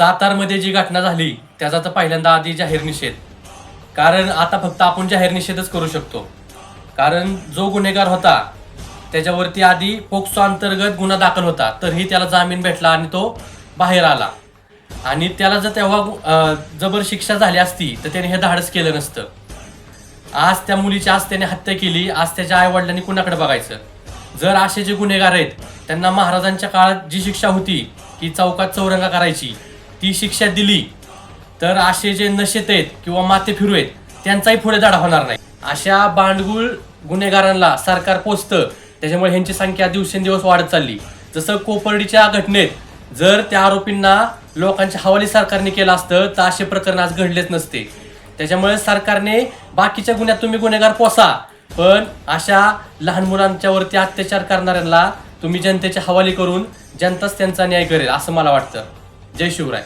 सातारमध्ये जी घटना झाली त्याचा तर पहिल्यांदा आधी जाहीर निषेध. कारण आता फक्त आपण जाहीर निषेधच करू शकतो. कारण जो गुन्हेगार होता त्याच्यावरती आधी पोक्सो अंतर्गत गुन्हा दाखल होता तरीही त्याला जामीन भेटला आणि तो बाहेर आला. आणि त्याला जर तेव्हा जबर शिक्षा झाली असती तर त्याने हे धाडस केलं नसतं. आज त्या मुलीची आज त्याने हत्या केली आज त्याच्या आईवडिलांनी कुणाकडे बघायचं? जर असे जे गुन्हेगार आहेत त्यांना महाराजांच्या काळात जी शिक्षा होती की चौकात चौरंगा करायची ती शिक्षा दिली तर असे जे नशेत आहेत किंवा माते फिरू आहेत त्यांचाही पुढे धडा होणार नाही. अशा बांडगुळ गुन्हेगारांना सरकार पोचतं त्याच्यामुळे ह्यांची संख्या दिवसेंदिवस वाढत चालली. जसं कोपर्डीच्या घटनेत जर त्या आरोपींना लोकांच्या हवाली सरकारने केलं असतं तर असे प्रकरण आज घडलेच नसते. त्याच्यामुळे सरकारने बाकीच्या गुन्ह्यात तुम्ही गुन्हेगार पोसा पण अशा लहान मुलांच्यावरती अत्याचार करणाऱ्यांना तुम्ही जनतेच्या हवाली करून जनताच त्यांचा न्याय करेल असं मला वाटतं. जय शिवराय.